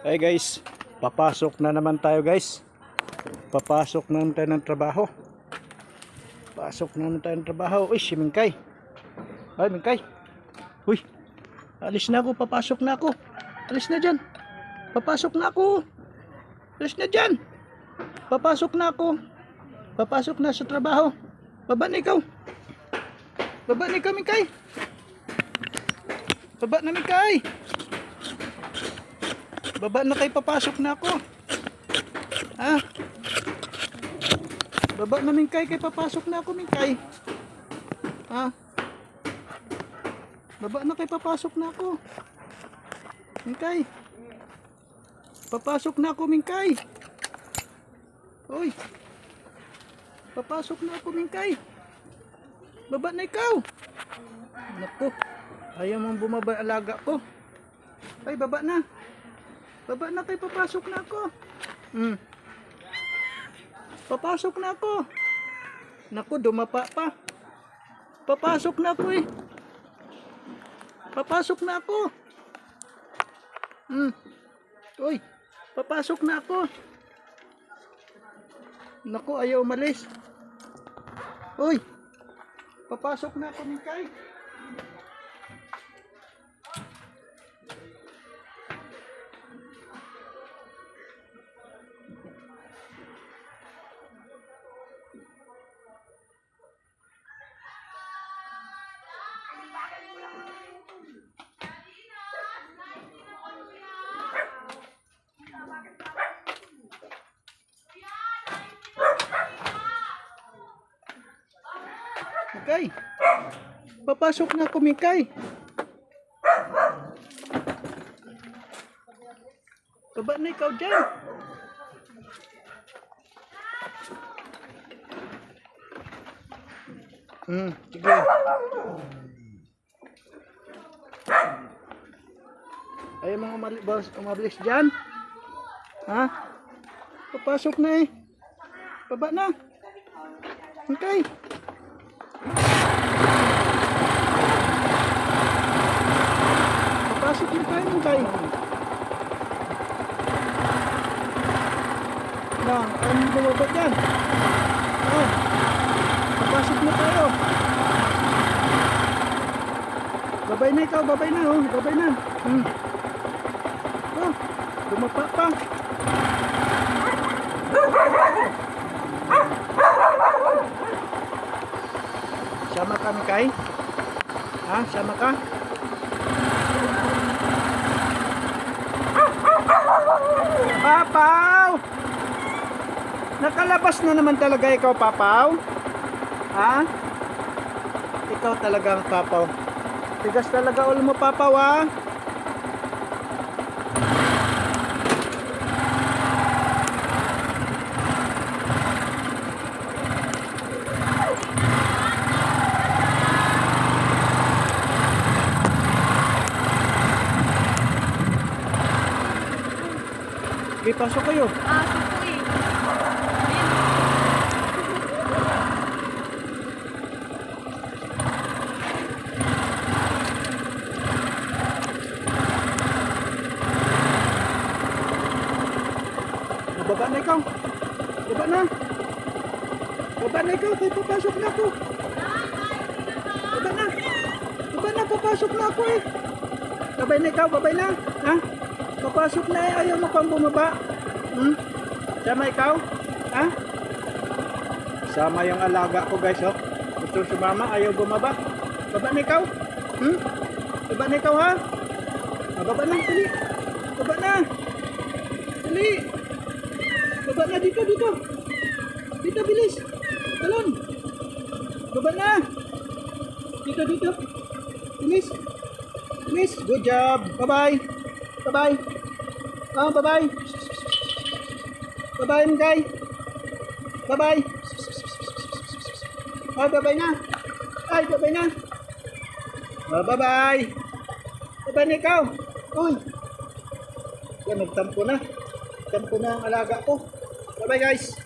Hey guys, papasok na naman tayo guys. Papasok na naman tayo ng trabaho. Pasok na naman tayo ng trabaho. Uy, si Mingkay. Ay, Mingkay. Uy, alis na ako. Papasok na ako. Alis na dyan. Papasok na ako. Alis na dyan. Papasok na ako. Papasok na sa trabaho. Baba na ikaw. Baba na ikaw, Mingkay. Baba na, Mingkay. Na kayo, papasok na ako. Ha? Baba na, Mingkay, kay papasok na ako, Mingkay. Ha? Baba na kay papasok na ako. Mingkay. Papasok na ako, Mingkay. Hoy. Papasok na ako, Mingkay. Baba na ikaw. Naku. Ayaw mong bumaba alaga ko. Ay, baba na. Baba na kay papasok na ako. Hmm. Papasok na ako. Naku, dumapa pa. Papasok na ako eh. Papasok na ako. Hmm. Uy, papasok na ako. Naku, ayaw umalis. Uy, papasok na ako, Mikay. Mikay. Papasok na ako, Mikay. Baba na ikaw dyan. Hmm, sige. Ayaw mga boss, umabilis dyan. Ha? Papasok na eh. Baba na. Okay. Papasok na tayo ng tayo. Na, ano bumaba dyan? Ah, papasok na tayo. Babay na ikaw, babay na oh, babay na. Hmm. Oh, dumapa pa. Sama kami kay? Ha? Sama ka? Papaw! Nakalabas na naman talaga ikaw, Papaw? Ha? Ikaw talagang Papaw. Tigas talaga ulo mo, Papaw, ha? Okay, pasok kayo. Ah, Baba na ikaw. Baba na. Baba na ikaw. Kaya papasok na ako. Baba na. Baba na. Papasok na ako eh. Babay na ikaw. Babay na. Ha? Papasok na eh. Ayaw mo pang bumaba. Hmm? Sama ikaw? Ha? Sama yung alaga ko guys oh. Gusto sumama. Ayaw bumaba. Baba na ikaw. Hmm? Baba na ikaw ha? Baba na. Dali. Baba na. Dali. Baba na dito, dito. Dito, bilis. Talon. Baba na. Dito, dito. Bilis. Bilis. Good job. Bye-bye. Bye-bye. Ah, bye-bye. Bye-bye, Mkay. Bye-bye. Ay, bye-bye na. Ay, bye-bye na. Ah, bye-bye. Bye-bye na ikaw. Uy. Yan, nagtampo na. Tampo na ang alaga ko. Bye-bye guys.